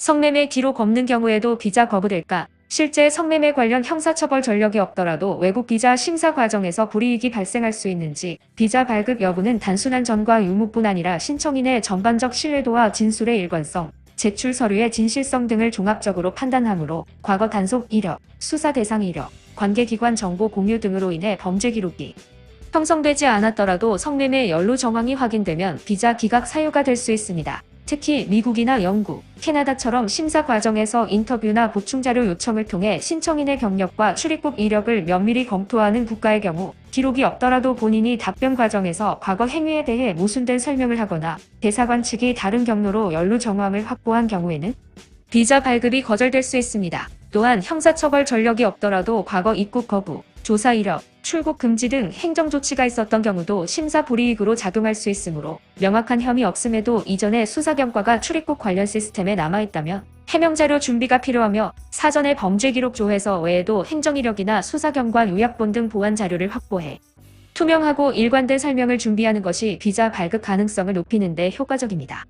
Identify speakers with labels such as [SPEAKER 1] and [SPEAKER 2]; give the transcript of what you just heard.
[SPEAKER 1] 성매매 기록 없는 경우에도 비자 거부될까? 실제 성매매 관련 형사처벌 전력이 없더라도 외국 비자 심사 과정에서 불이익이 발생할 수 있는지 비자 발급 여부는 단순한 전과 유무뿐 아니라 신청인의 전반적 신뢰도와 진술의 일관성, 제출 서류의 진실성 등을 종합적으로 판단하므로 과거 단속 이력, 수사 대상 이력, 관계기관 정보 공유 등으로 인해 범죄 기록이 형성되지 않았더라도 성매매 연루 정황이 확인되면 비자 기각 사유가 될 수 있습니다. 특히 미국이나 영국, 캐나다처럼 심사 과정에서 인터뷰나 보충 자료 요청을 통해 신청인의 경력과 출입국 이력을 면밀히 검토하는 국가의 경우 기록이 없더라도 본인이 답변 과정에서 과거 행위에 대해 모순된 설명을 하거나 대사관 측이 다른 경로로 연루 정황을 확보한 경우에는 비자 발급이 거절될 수 있습니다. 또한 형사처벌 전력이 없더라도 과거 입국 거부, 조사 이력, 출국 금지 등 행정조치가 있었던 경우도 심사 불이익으로 작용할 수 있으므로 명확한 혐의 없음에도 이전에 수사 경과가 출입국 관련 시스템에 남아있다면 해명자료 준비가 필요하며 사전에 범죄 기록 조회서 외에도 행정 이력이나 수사경과 요약본 등 보완 자료를 확보해 투명하고 일관된 설명을 준비하는 것이 비자 발급 가능성을 높이는 데 효과적입니다.